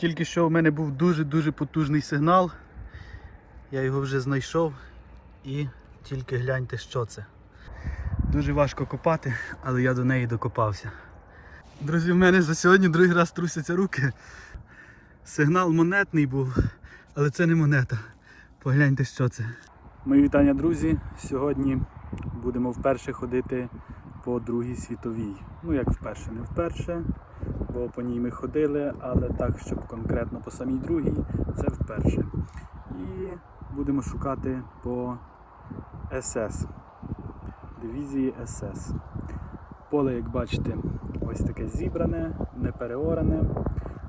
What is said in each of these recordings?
Тільки що в мене був дуже-дуже потужний сигнал. Я його вже знайшов і тільки гляньте, що це. Дуже важко копати, але я до неї докопався. Друзі, в мене за сьогодні другий раз трусяться руки. Сигнал монетний був, але це не монета. Погляньте, що це. Мої вітання, друзі. Сьогодні будемо вперше ходити по Другій світовій. Ну як вперше, не вперше, бо по ній ми ходили, але так, щоб конкретно по самій другій, це вперше. І будемо шукати по СС. Дивізії СС. Поле, як бачите, ось таке зібране, не переоране,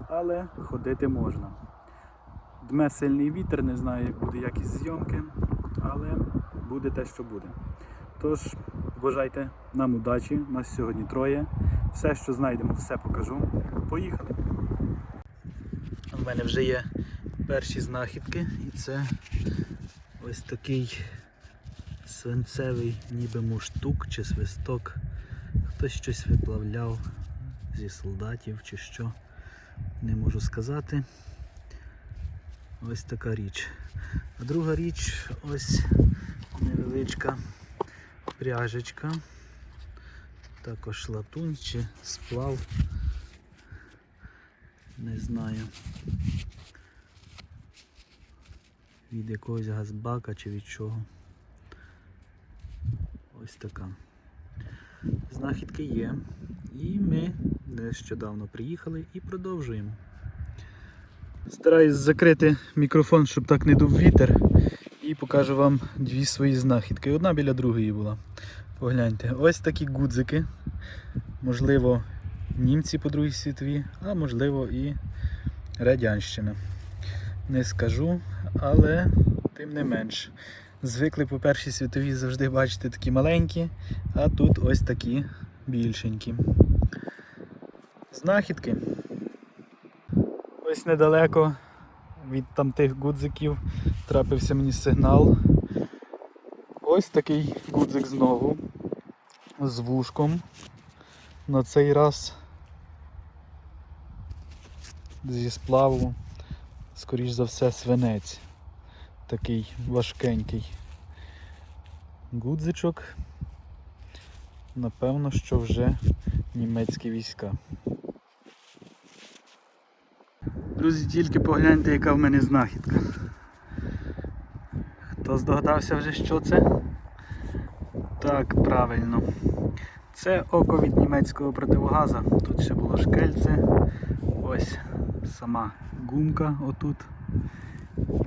але ходити можна. Дме сильний вітер, не знаю, як буде якість зйомки, але буде те, що буде. Тож, бажайте нам удачі, нас сьогодні троє. Все, що знайдемо, все покажу. Поїхали! У мене вже є перші знахідки, і це ось такий свинцевий ніби муштук чи свисток. Хтось щось виплавляв зі солдатів чи що. Не можу сказати. Ось така річ. А друга річ ось невеличка пряжечка. Також латунь чи сплав. Не знаю. Від якогось газбака чи від чого. Ось така. Знахідки є. І ми нещодавно приїхали і продовжуємо. Стараюсь закрити мікрофон, щоб так не дув вітер. І покажу вам дві свої знахідки. Одна біля другої була. Погляньте, ось такі гудзики. Можливо, німці по Другій світовій, а можливо і Радянщина. Не скажу, але тим не менш. Звикли по Першій світовій завжди бачити такі маленькі, а тут ось такі більшенькі. Знахідки. Ось недалеко від там тих гудзиків трапився мені сигнал. Ось такий гудзик знову з вушком. На цей раз зі сплаву, скоріш за все, свинець. Такий важкенький гудзичок. Напевно, що вже німецькі війська. Друзі, тільки погляньте, яка в мене знахідка. Хто здогадався вже, що це? Так, правильно. Це око від німецького противогаза. Тут ще було шкельце. Ось сама гумка отут.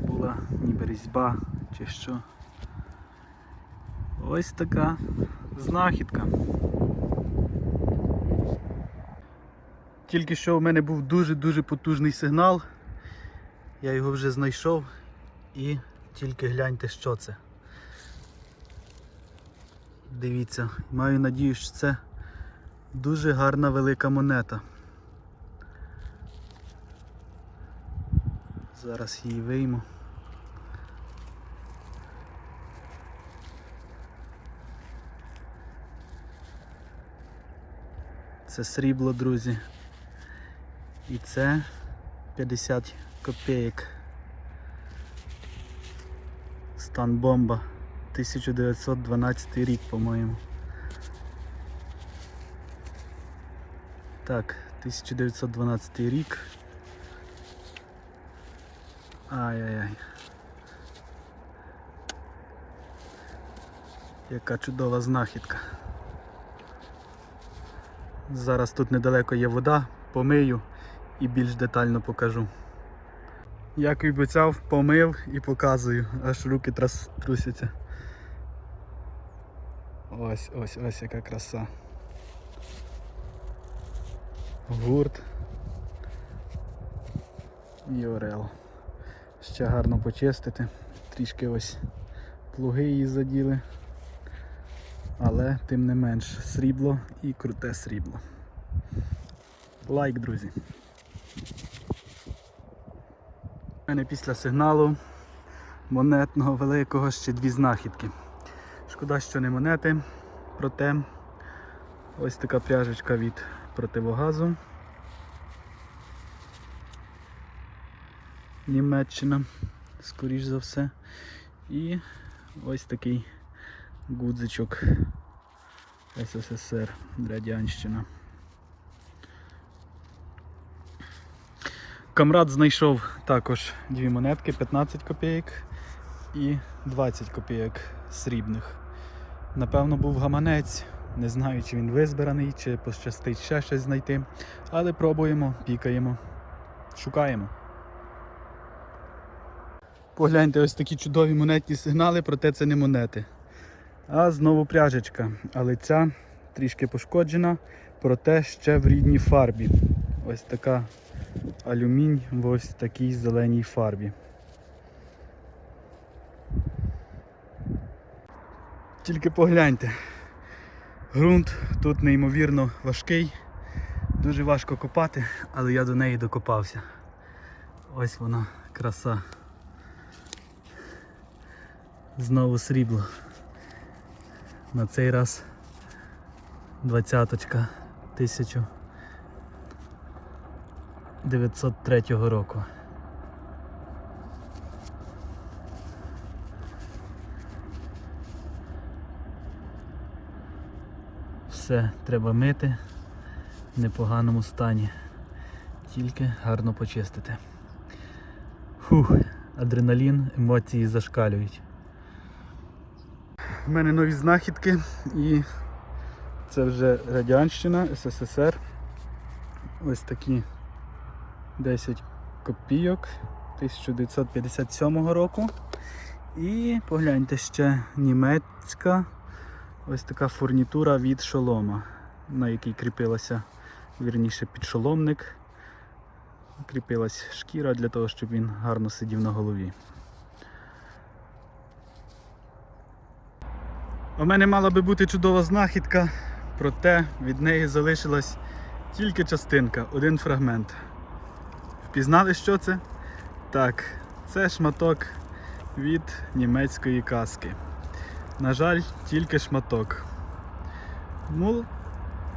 Була ніби різьба чи що. Ось така знахідка. Тільки що в мене був дуже-дуже потужний сигнал. Я його вже знайшов і тільки гляньте, що це. Дивіться, маю надію, що це дуже гарна велика монета. Зараз її вийму. Це срібло, друзі. І це 50 копійок. Стан бомба. 1912 рік, по-моєму. Так, 1912 рік. Ай-яй-яй. Яка чудова знахідка. Зараз тут недалеко є вода, помию і більш детально покажу. Як і обіцяв, помив і показую, аж руки трусяться. Ось, ось, ось яка краса. Гурт. І орел. Ще гарно почистити. Трішки ось плуги її заділи. Але тим не менш срібло і круте срібло. Лайк, друзі. У мене після сигналу монетного великого ще дві знахідки. Шкода, що не монети, проте ось така пряжечка від противогазу. Німеччина, скоріш за все. І ось такий гудзичок СССР, Радянщина. Камрад знайшов також дві монетки 15 копійок і 20 копійок срібних. Напевно, був гаманець. Не знаю, чи він визбираний, чи пощастить ще щось знайти. Але пробуємо, пікаємо, шукаємо. Погляньте, ось такі чудові монетні сигнали, проте це не монети. А знову пряжечка. Але ця трішки пошкоджена, проте ще в рідній фарбі. Ось така алюмінь в ось такій зеленій фарбі. Тільки погляньте. Ґрунт тут неймовірно важкий, дуже важко копати, але я до неї докопався. Ось вона краса. Знову срібло. На цей раз двадцяточка 1903 року. Все треба мити в непоганому стані. Тільки гарно почистити. Фух, адреналін, емоції зашкалюють. У мене нові знахідки і це вже Радянщина, СССР. Ось такі 10 копійок 1957 року. І погляньте ще німецька ось така фурнітура від шолома, на якій кріпилася, вірніше, підшоломник. Кріпилась шкіра для того, щоб він гарно сидів на голові. У мене мала би бути чудова знахідка, проте від неї залишилась тільки частинка, один фрагмент. Впізнали, що це? Так, це шматок від німецької каски. На жаль, тільки шматок. Мол,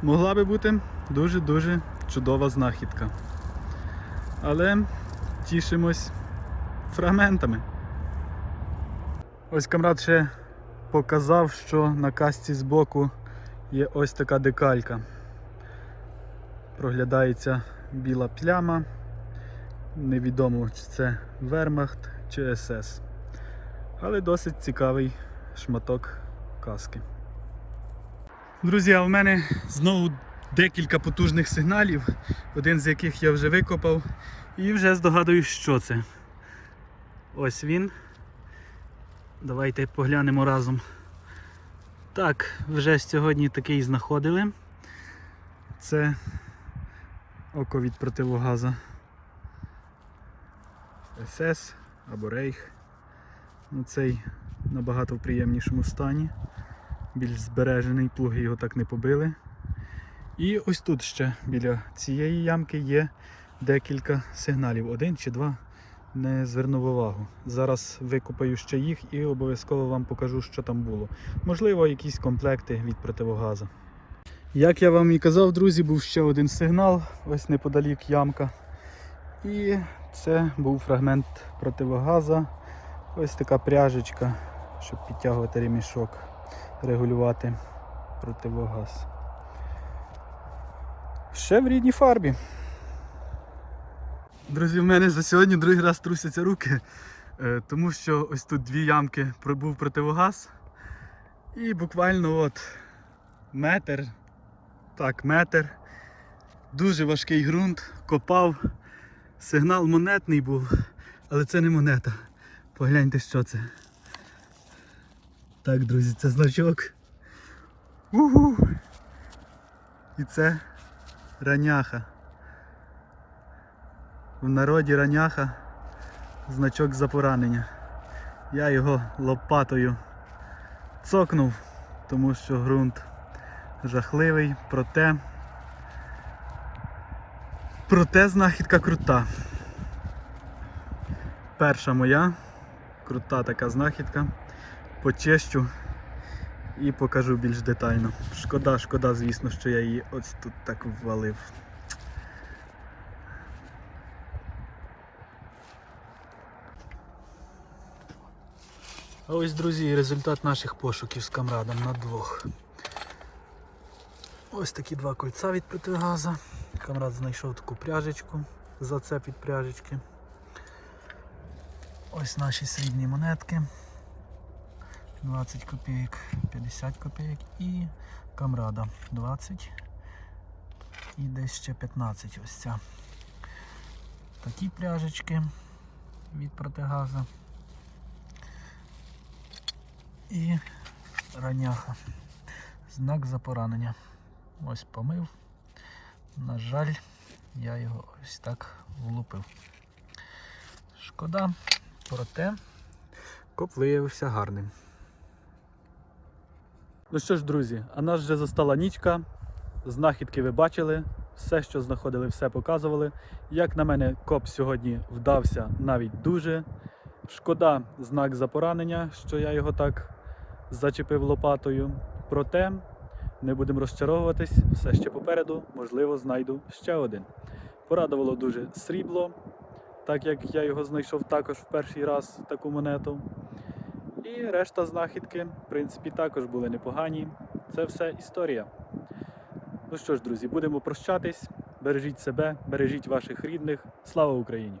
могла би бути дуже-дуже чудова знахідка. Але тішимось фрагментами. Ось камрад ще показав, що на касці збоку є ось така декалька. Проглядається біла пляма. Невідомо, чи це Вермахт чи СС. Але досить цікавий шматок каски. Друзі, а в мене знову декілька потужних сигналів, один з яких я вже викопав, і вже здогадуюсь, що це. Ось він. Давайте поглянемо разом. Так, вже сьогодні такий знаходили. Це око від противогаза СС або Рейх. Цей набагато в приємнішому стані. Більш збережений, плуги його так не побили. І ось тут ще біля цієї ямки є декілька сигналів. Один чи два. Не звернув увагу. Зараз викопаю ще їх і обов'язково вам покажу, що там було. Можливо, якісь комплекти від противогаза. Як я вам і казав, друзі, був ще один сигнал, ось неподалік ямка. І це був фрагмент противогаза. Ось така пряжечка, щоб підтягувати ремішок, регулювати противогаз. Ще в рідній фарбі. Друзі, в мене за сьогодні другий раз трусяться руки, е, тому що ось тут дві ямки пробув противогаз. І буквально от метр, так, метр, дуже важкий ґрунт, копав. Сигнал монетний був, але це не монета. Погляньте, що це. Так, друзі, це значок. Угу. І це раняха. В народі раняха значок за поранення. Я його лопатою цокнув, тому що ґрунт жахливий, проте проте знахідка крута. Перша моя крута така знахідка. Почищу і покажу більш детально. Шкода, шкода, звісно, що я її ось тут так ввалив. А ось, друзі, результат наших пошуків з камрадом на двох. Ось такі два кольця від протигаза. Камрад знайшов таку пряжечку, за це від пряжечки. Ось наші срібні монетки. 20 копійок, 50 копійок і камрада 20 і десь ще 15 ось ця. Такі пряжечки від протигаза. І раняха. Знак за поранення. Ось помив. На жаль, я його ось так влупив. Шкода, проте коп виявився гарним. Ну що ж, друзі, а нас вже застала нічка. Знахідки ви бачили, все, що знаходили, все показували. Як на мене, коп сьогодні вдався навіть дуже. Шкода знак за поранення, що я його так зачепив лопатою. Проте не будемо розчаровуватись, все ще попереду, можливо, знайду ще один. Порадувало дуже срібло, так як я його знайшов також в перший раз таку монету. І решта знахідки, в принципі, також були непогані. Це все історія. Ну що ж, друзі, будемо прощатись. Бережіть себе, бережіть ваших рідних. Слава Україні!